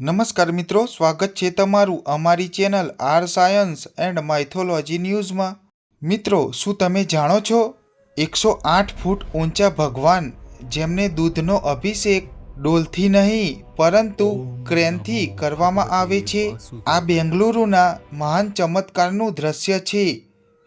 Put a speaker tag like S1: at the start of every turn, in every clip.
S1: નમસ્કાર મિત્રો સ્વાગત છે તમારું અમારી channel R science and mythology ન્યૂઝમાં. મિત્રો શું તમે જાણો છો? એકસો આઠ ફૂટ ઊંચા ભગવાન જેમને દૂધનો અભિષેક ડોલથી નહીં પરંતુ ક્રેનથી કરવામાં આવે છે આ બેંગલુરુના મહાન ચમત્કારનું દ્રશ્ય છે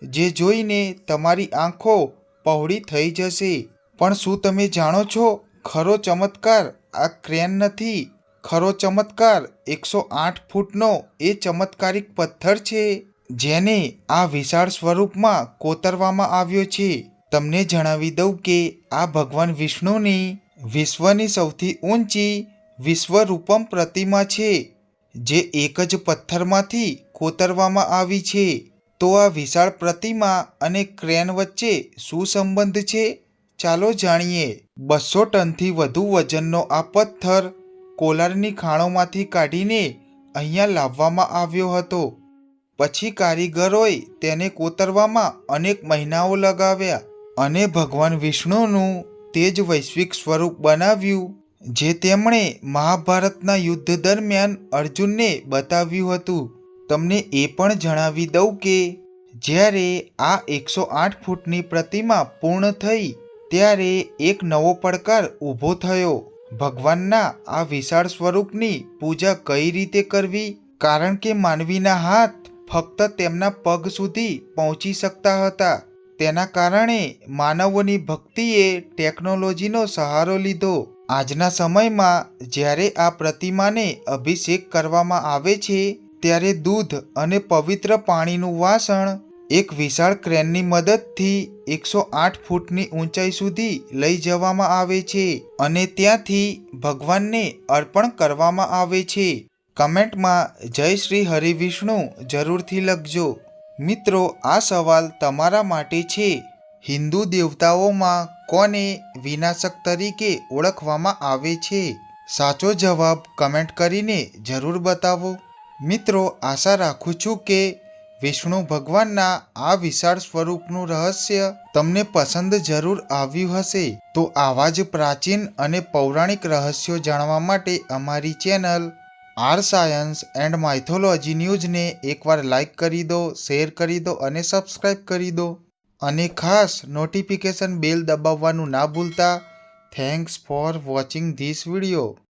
S1: જે જોઈને તમારી આંખો પહોળી થઈ જશે. પણ શું તમે જાણો છો? ખરો ચમત્કાર આ ક્રેન નથી ખરો ચમત્કાર એકસો આઠ ફૂટનો એ ચમત્કારિક પથ્થર છે, જેને આ વિશાળ સ્વરૂપમાં કોતરવામાં આવ્યો છે. તમને જણાવી દઉં કે આ ભગવાન વિષ્ણુની વિશ્વની સૌથી ઊંચી વિશ્વરૂપમ પ્રતિમા છે, જે એક જ પથ્થરમાંથી કોતરવામાં આવી છે. તો આ વિશાળ પ્રતિમા અને ક્રેન વચ્ચે શું સંબંધ છે? ચાલો જાણીએ. બસો ટનથી વધુ વજનનો આ પથ્થર કોલારની ખાણોમાંથી કાઢીને અહીંયા લાવવામાં આવ્યો હતો. પછી કારીગરોએ તેને કોતરવામાં અનેક મહિનાઓ લગાવ્યા અને ભગવાન વિષ્ણુનું તે જ વૈશ્વિક સ્વરૂપ બનાવ્યું, જે તેમણે મહાભારતના યુદ્ધ દરમિયાન અર્જુનને બતાવ્યું હતું. તમને એ પણ જણાવી દઉં કે, જ્યારે આ એકસો આઠ ફૂટની પ્રતિમા પૂર્ણ થઈ, ત્યારે એક નવો પડકાર ઊભો થયો. ભગવાનના આ વિશાળ સ્વરૂપની પૂજા કઈ રીતે કરવી? કારણ કે માનવીના હાથ ફક્ત તેમના પગ સુધી પહોંચી શકતા હતા. તેના કારણે માનવોની ભક્તિએ ટેકનોલોજીનો સહારો લીધો. આજના સમયમાં જ્યારે આ પ્રતિમાને અભિષેક કરવામાં આવે છે, ત્યારે દૂધ અને પવિત્ર પાણીનું વાસણ એક વિશાળ ક્રેનની મદદથી એકસો આઠ ફૂટની ઊંચાઈ સુધી લઈ જવામાં આવે છે અને ત્યાંથી ભગવાનને અર્પણ કરવામાં આવે છે. કમેન્ટમાં, જય શ્રી હરિવિષ્ણુ જરૂરથી લખજો. મિત્રો, આ સવાલ તમારા માટે છે. હિન્દુ દેવતાઓમાં કોને વિનાશક તરીકે ઓળખવામાં આવે છે? સાચો જવાબ કમેન્ટ કરીને જરૂર બતાવો. મિત્રો, આશા રાખું છું કે વિષ્ણુ ભગવાનના આ વિશાળ સ્વરૂપનું રહસ્ય તમને પસંદ જરૂર આવ્યું હશે, તો આવા જ પ્રાચીન અને પૌરાણિક રહસ્યો જાણવા માટે અમારી channel R science and mythology ન્યૂઝને એકવાર લાઈક કરી દો, શેર કરી દો અને સબસ્ક્રાઈબ કરી દો. અને ખાસ નોટિફિકેશન બેલ દબાવવાનું ના ભૂલતા. Thanks for watching this video.